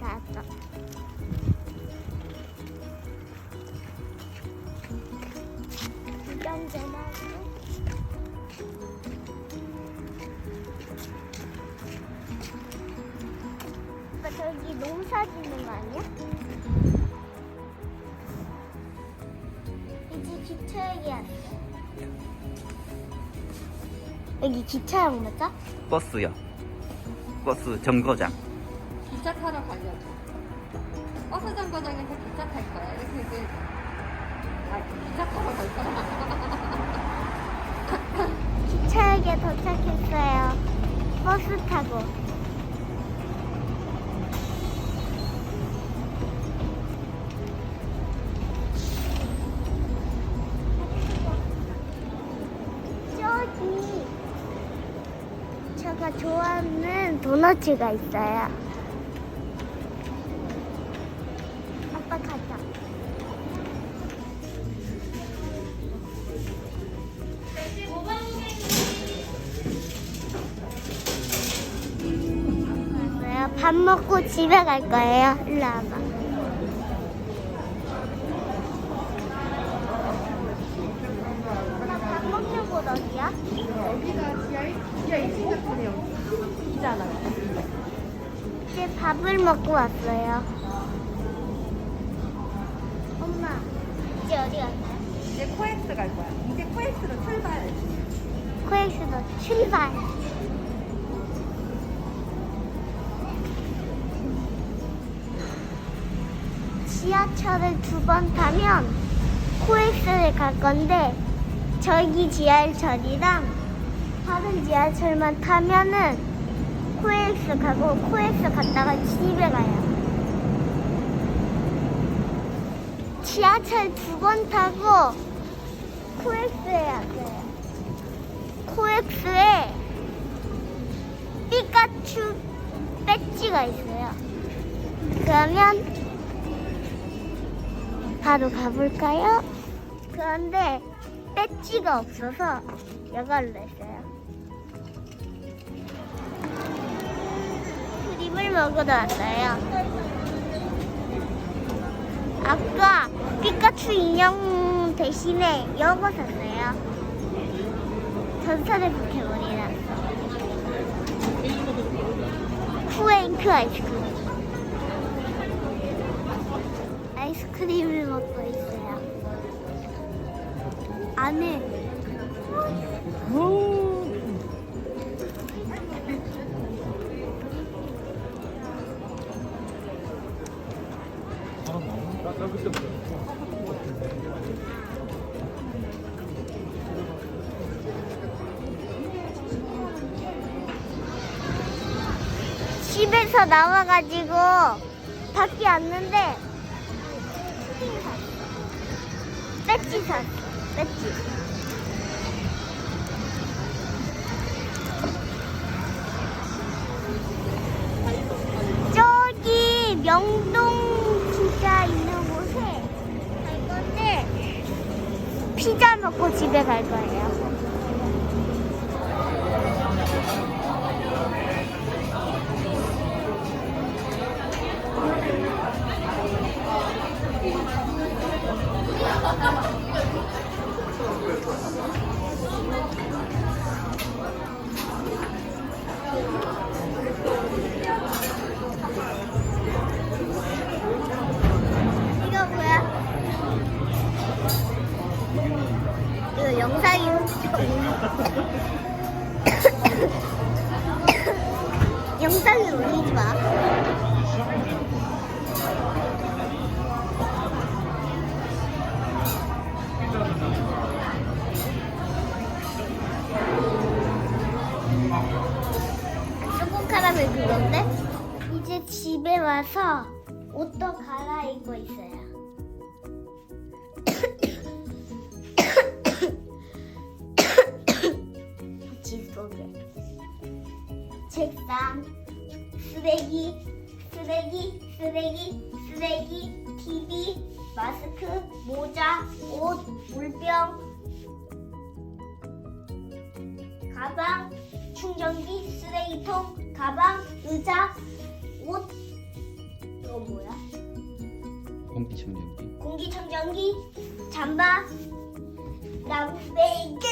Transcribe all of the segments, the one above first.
갔어. 구경 좀 하고. 오빠 저기 농사 짓는 거 아니야? 이제 기차역이 왔어. 여기 기차역 맞아? 버스요. 버스 정거장. 기차 타러 가려고. 버스 정거장에서 기차 탈 거야. 이렇게 이제 아 기차 타러 갈 거야. 기차역에 도착했어요. 버스 타고. 저기 제가 좋아하는 도너츠가 있어요. 밥 먹고 집에 갈 거예요. 일로 와봐. 나밥 먹는 곳 어디야? 여기가 지하 지하 2층 같은데요. 이잖아요. 이제 밥을 먹고 왔어요. 엄마, 이제 어디 갈까요? 이제 코엑스 갈 거야. 이제 코엑스로 출발. 코엑스도 출발. 지하철을 두 번 타면 코엑스를 갈 건데 저기 지하철이랑 다른 지하철만 타면은 코엑스 가고 코엑스 갔다가 집에 가요. 지하철 두 번 타고 코엑스에 왔어요. 코엑스에 피카츄 배지가 있어요. 그러면 바로 가볼까요? 그런데 배지가 없어서 이걸로 했어요. 크림을 먹으러 왔어요. 아까 피카츄 인형 대신에 이거 샀어요. 전설의 포켓몬이랑 쿠에이크 아이스크림 아이스크림을 먹고 있어요 안에 집에서 나와가지고 밖에 왔는데 스킨 샀어 배지 샀어 배지. 저기 명동 피자 있는 곳에 갈 건데 피자 먹고 집에 갈 거예요 이거 뭐야? 이거 영상이 영상을 올리지 마. 초코 카라멜 그건데? 이제 집에 와서 옷도 갈아입고 있어요. 집 속에 책상, 쓰레기, 쓰레기, 쓰레기, 쓰레기, TV, 마스크, 모자, 옷, 물병, 가방, 충전기, 쓰레기통, 가방, 의자, 옷. 이건 뭐야? 공기청정기. 공기청정기, 잠바, 그다음 베개.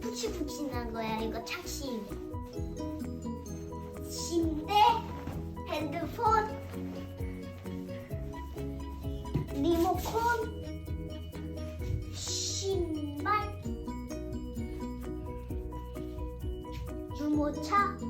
푹신푹신한 거야. 이거 착신. 침대, 핸드폰, 리모컨, 유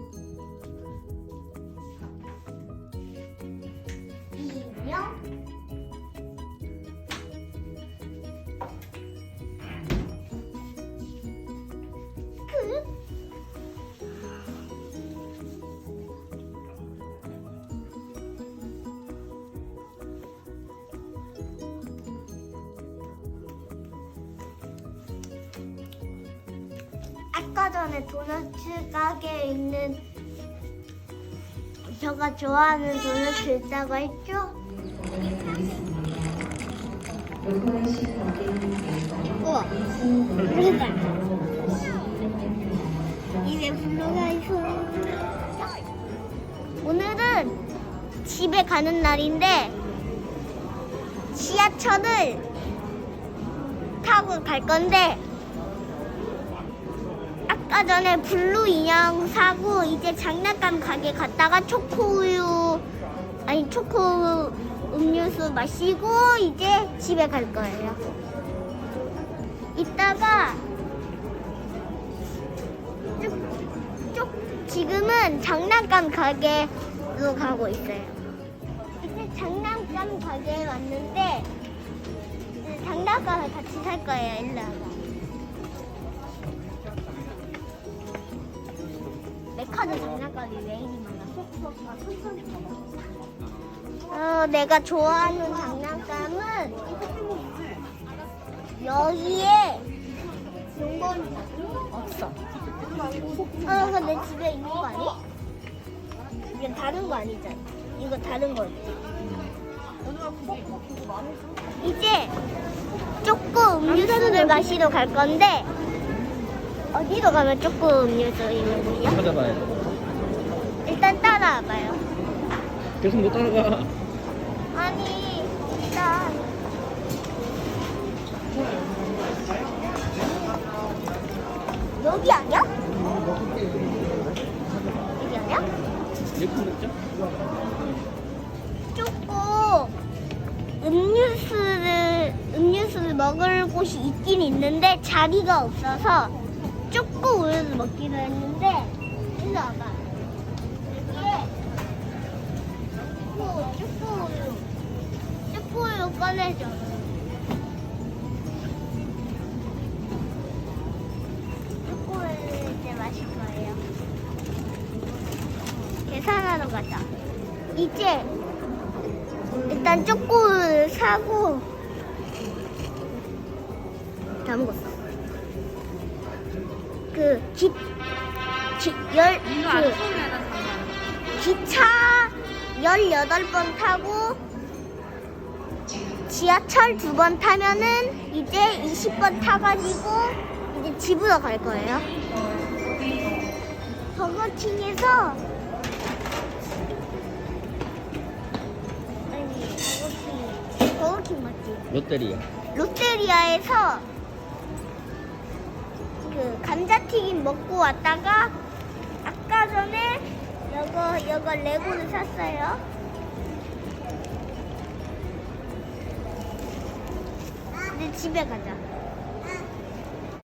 아까 전에 도넛 가게에 있는 제가 좋아하는 도넛 있다고 했죠? 우와. 입에 블루가 있어. 오늘은 집에 가는 날인데 지하철을 타고 갈 건데 아까 전에 블루 인형 사고 이제 장난감 가게 갔다가 초코우유 아니 초코 음료수 마시고 이제 집에 갈 거예요. 이따가 쭉, 쭉 지금은 장난감 가게로 가고 있어요. 이제 장난감 가게에 왔는데 장난감을 같이 살 거예요. 일로 와봐. 어, 내가 좋아하는 장난감은 여기에 용건 없어. 어, 이거 내 집에 있는 거 아니? 이건 다른 거 아니잖아. 이거 다른 거지. 이제 초코 음료수를 마시러 갈 건데 어디로 가면 초코 음료수? 찾아봐야 돼. 일단 따라와봐요. 계속 못 따라가. 아니 일단 여기 아니야? 여기 아니야? 이렇게 먹자. 조금 음료수를 음료수를 먹을 곳이 있긴 있는데 자리가 없어서 초코 우유를 먹기로 했는데 일로 와봐. 여기에 초코 초코 우유 초코 우유 꺼내줘. 초코 우유를 이제 마실 거예요. 계산하러 가자. 이제 일단 초코를 사고 다 먹었어. 그 기, 기, 열, 그. 기차 18번 타고 지하철 두 번 타면은 이제 20번 타가지고 이제 집으로 갈 거예요. 버거킹에서 아니 버거킹 버거킹 맞지? 롯데리아. 롯데리아에서 그 감자튀김 먹고 왔다가 아까 전에 이거 이거 레고를 샀어요. 이제 집에 가자.